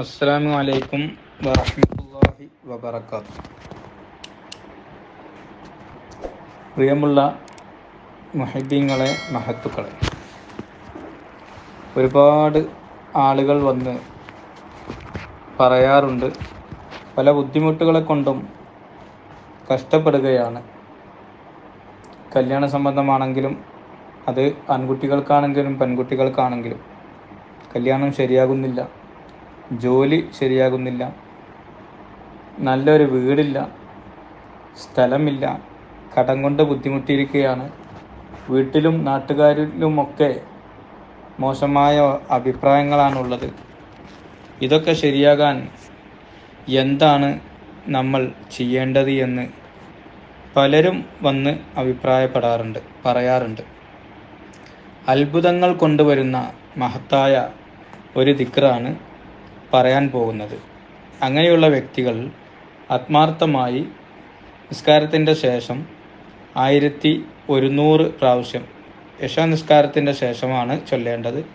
അസ്സലാമു അലൈക്കും വറഹ്മത്തുള്ളാഹി വബറകാത്ത് പ്രിയമുള്ള മുഹദ്ദീങ്ങളെ മഹത്തുക്കളെ ഒരുപാട് ആളുകൾ വന്ന് പറയാറുണ്ട് പല ബുദ്ധിമുട്ടുകളെ കൊണ്ടും കഷ്ടപ്പെടുകയാണ്. കല്യാണ സംബന്ധമാണെങ്കിലും അത് ആൺകുട്ടികൾക്കാണെങ്കിലും പെൺകുട്ടികൾക്കാണെങ്കിലും കല്യാണം ശരിയാകുന്നില്ല. ജോലി ശരിയാകുന്നില്ല. നല്ലൊരു വീടില്ല. സ്ഥലമില്ല. കടം കൊണ്ട് ബുദ്ധിമുട്ടിയിരിക്കുകയാണ്. വീട്ടിലും നാട്ടുകാരിലുമൊക്കെ മോശമായ അഭിപ്രായങ്ങളാണുള്ളത്. ഇതൊക്കെ ശരിയാകാൻ എന്താണ് നമ്മൾ ചെയ്യേണ്ടത് എന്ന് പലരും വന്ന് അഭിപ്രായപ്പെടാറുണ്ട് പറയാറുണ്ട്. അത്ഭുതങ്ങൾ കൊണ്ടുവരുന്ന മഹത്തായ ഒരു ദിക്റാണ് പറയാൻ പോകുന്നത്. അങ്ങനെയുള്ള വ്യക്തികൾ ആത്മാർത്ഥമായി നിസ്കാരത്തിന്റെ ശേഷം ആയിരത്തി ഒരുന്നൂറ് പ്രാവശ്യം യശാ നിസ്കാരത്തിന്റെ ശേഷമാണ് ചൊല്ലേണ്ടത്.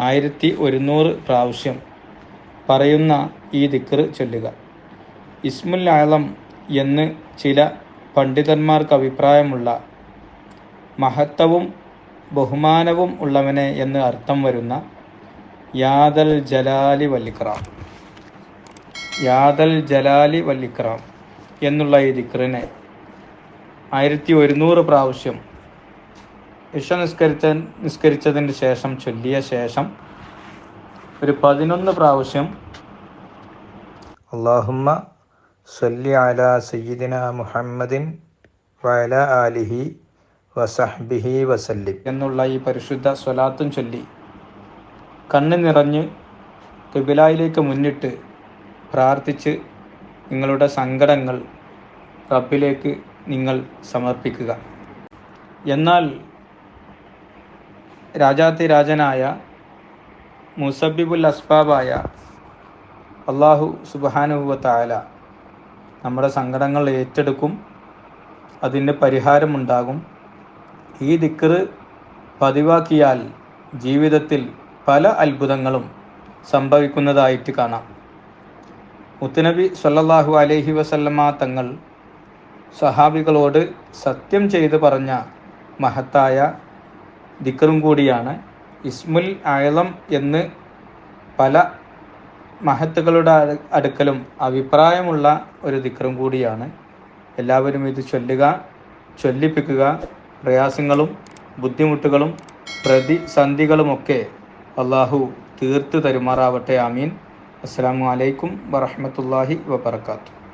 ആയിരത്തി ഒരുന്നൂറ് പ്രാവശ്യം പറയുന്ന ഈ ദിക്കർ ചൊല്ലുക. ഇസ്മുൽ ആളം എന്ന് ചില പണ്ഡിതന്മാർക്ക് അഭിപ്രായമുള്ള മഹത്വവും ബഹുമാനവും ഉള്ളവനെ എന്ന് അർത്ഥം വരുന്ന യാദൽ ജലാലി വല്ലിക്രാം യാദൽ ജലാലി വല്ലിക്രാം എന്നുള്ള ഈ ദിക്റിനെ ആയിരത്തി ഒരുന്നൂറ് പ്രാവശ്യം ഇഷ നിസ്കരിച്ച നിസ്കരിച്ചതിന് ശേഷം ചൊല്ലിയ ശേഷം ഒരു പതിനൊന്ന് പ്രാവശ്യം അള്ളാഹുമ്മ സല്ലി അല സയ്യിദിന മുഹമ്മദിൻ വയല ആലിഹി വസഹ്ബിഹി വസല്ലി എന്നുള്ള ഈ പരിശുദ്ധ സ്വലാത്തും ചൊല്ലി കണ്ണ് നിറഞ്ഞ് കിബിലായിലേക്ക് മുന്നിട്ട് പ്രാർത്ഥിച്ച് നിങ്ങളുടെ സങ്കടങ്ങൾ റബ്ബിലേക്ക് നിങ്ങൾ സമർപ്പിക്കുക. എന്നാൽ രാജാതിരാജനായ മുസബിബുൽ അസ്ബാബായ അള്ളാഹു സുബാനുവ താല നമ്മുടെ സങ്കടങ്ങൾ ഏറ്റെടുക്കും അതിന്റെ പരിഹാരമുണ്ടാകും. ഈ ദിക്കറ് പതിവാക്കിയാൽ ജീവിതത്തിൽ പല അത്ഭുതങ്ങളും സംഭവിക്കുന്നതായിട്ട് കാണാം. മുത്തുനബി സല്ലാഹു അലഹി വസല്ലമ തങ്ങൾ സഹാബികളോട് സത്യം ചെയ്ത് പറഞ്ഞ മഹത്തായ ദിക്കറും കൂടിയാണ് ഇസ്മുൽ അയലം എന്ന് പല മഹത്തുകളുടെ അടുക്കലും അഭിപ്രായമുള്ള ഒരു ദിക്കറും കൂടിയാണ്. എല്ലാവരും ഇത് ചൊല്ലുക ചൊല്ലിപ്പിക്കുക. പ്രയാസങ്ങളും ബുദ്ധിമുട്ടുകളും പ്രതിസന്ധികളുമൊക്കെ അള്ളാഹു തീർത്തു തരുമാറാവട്ടെ ആമീൻ. അസ്സാം വലൈക്കും വറഹമത്തല്ലാഹി വബർക്കാത്തു